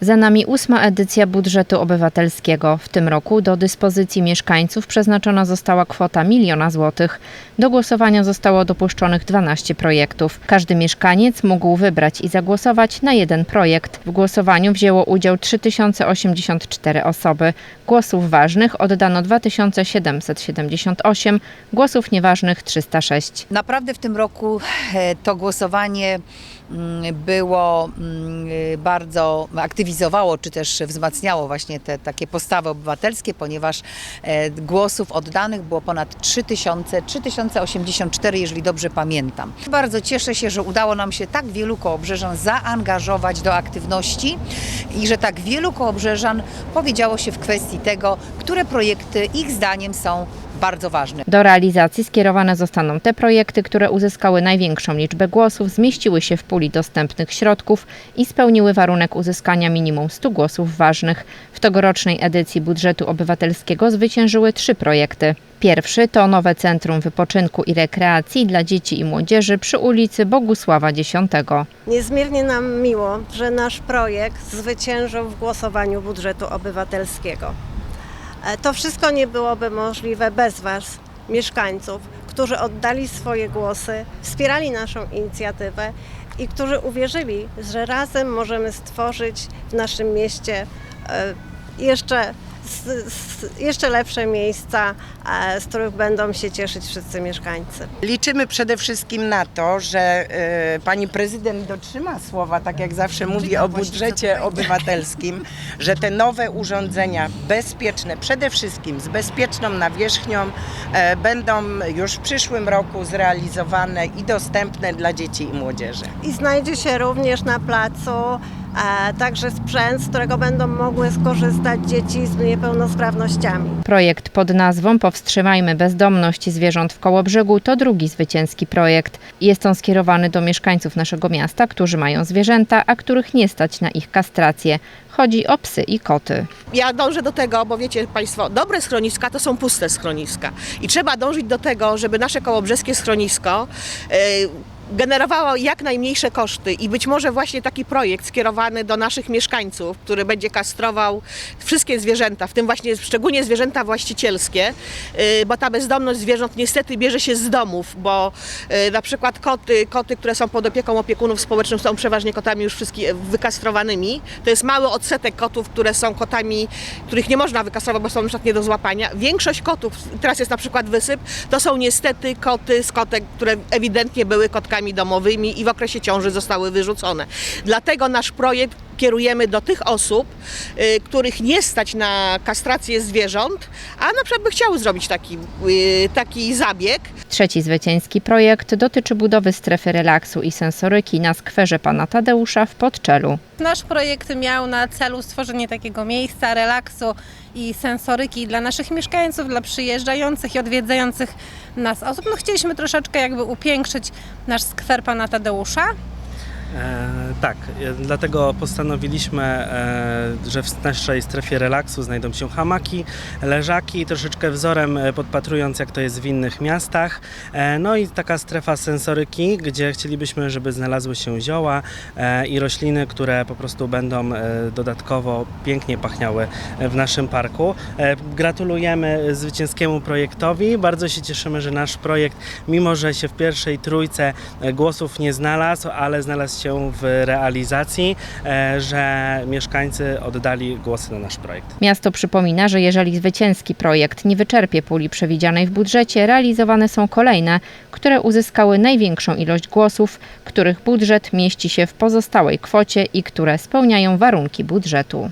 Za nami ósma edycja budżetu obywatelskiego. W tym roku do dyspozycji mieszkańców przeznaczona została kwota miliona złotych. Do głosowania zostało dopuszczonych 12 projektów. Każdy mieszkaniec mógł wybrać i zagłosować na jeden projekt. W głosowaniu wzięło udział 3084 osoby. Głosów ważnych oddano 2778, głosów nieważnych 306. Naprawdę w tym roku e, to głosowanie mm, było mm, bardzo aktywizowało, czy też wzmacniało właśnie te takie postawy obywatelskie, ponieważ e, głosów oddanych było ponad 3000, 3084, jeżeli dobrze pamiętam. Bardzo cieszę się, że udało nam się tak wielu kołobrzeżan zaangażować do aktywności i że tak wielu kołobrzeżan powiedziało się w kwestii tego, które projekty ich zdaniem są bardzo ważne. Do realizacji skierowane zostaną te projekty, które uzyskały największą liczbę głosów, zmieściły się w puli dostępnych środków i spełniły warunek uzyskania minimum 100 głosów ważnych. W tegorocznej edycji budżetu obywatelskiego zwyciężyły trzy projekty. Pierwszy to nowe Centrum Wypoczynku i Rekreacji dla Dzieci i Młodzieży przy ulicy Bogusława X. Niezmiernie nam miło, że nasz projekt zwyciężył w głosowaniu budżetu obywatelskiego. E, To wszystko nie byłoby możliwe bez Was, mieszkańców, którzy oddali swoje głosy, wspierali naszą inicjatywę i którzy uwierzyli, że razem możemy stworzyć w naszym mieście e, jeszcze, s- s- jeszcze lepsze miejsca, e, z których będą się cieszyć wszyscy mieszkańcy. Liczymy przede wszystkim na to, że e, pani prezydent dotrzyma słowa, tak jak zawsze mówi o budżecie obywatelskim, że te nowe urządzenia bezpieczne, przede wszystkim z bezpieczną nawierzchnią, e, będą już w przyszłym roku zrealizowane i dostępne dla dzieci i młodzieży. I znajdzie się również na placu e, także sprzęt, z którego będą mogły skorzystać dzieci z niepełnosprawnościami. Projekt pod nazwą Powstrzymajmy bezdomność zwierząt w Kołobrzegu to drugi zwycięski projekt. Jest on skierowany do mieszkańców naszego miasta, którzy mają zwierzęta, a których nie stać na ich kastrację. Chodzi o psy i koty. Ja dążę do tego, bo wiecie Państwo, dobre schroniska to są puste schroniska. I trzeba dążyć do tego, żeby nasze kołobrzeskie schronisko e, generowało jak najmniejsze koszty i być może właśnie taki projekt skierowany do naszych mieszkańców, który będzie kastrował wszystkie zwierzęta, w tym właśnie szczególnie zwierzęta właścicielskie, e, bo ta bezdomność zwierząt niestety bierze się z domów, bo e, na przykład koty, koty, które są pod opieką opiekunów społecznych są przeważnie kotami już wszystkimi wykastrowanymi. To jest mały odsetek kotów, które są kotami, których nie można wykastrować, bo są na przykład nie do złapania. Większość kotów, teraz jest na przykład wysyp, to są niestety koty z kotek, które ewidentnie były kotkami domowymi i w okresie ciąży zostały wyrzucone. Dlatego nasz projekt kierujemy do tych osób, y, których nie stać na kastrację zwierząt, a na przykład by chciały zrobić taki, y, taki zabieg, Trzeci zwycięski projekt dotyczy budowy strefy relaksu i sensoryki na skwerze pana Tadeusza w Podczelu. Nasz projekt miał na celu stworzenie takiego miejsca relaksu i sensoryki dla naszych mieszkańców, dla przyjeżdżających i odwiedzających nas osób. No, chcieliśmy troszeczkę jakby upiększyć nasz skwer pana Tadeusza. E, tak, e, dlatego postanowiliśmy, e, że w naszej strefie relaksu znajdą się hamaki, leżaki, troszeczkę wzorem e, podpatrując jak to jest w innych miastach. No i taka strefa sensoryki, gdzie chcielibyśmy, żeby znalazły się zioła i rośliny, które po prostu będą dodatkowo pięknie pachniały w naszym parku. Gratulujemy zwycięskiemu projektowi. Bardzo się cieszymy, że nasz projekt, mimo że się w pierwszej trójce głosów nie znalazł, ale znalazł się w realizacji, e, że mieszkańcy oddali głosy na nasz projekt. Miasto przypomina, że jeżeli zwycięski projekt nie wyczerpie puli przewidzianej w budżecie, realizowane są kolejne, które uzyskały największą ilość głosów, których budżet mieści się w pozostałej kwocie i które spełniają warunki budżetu.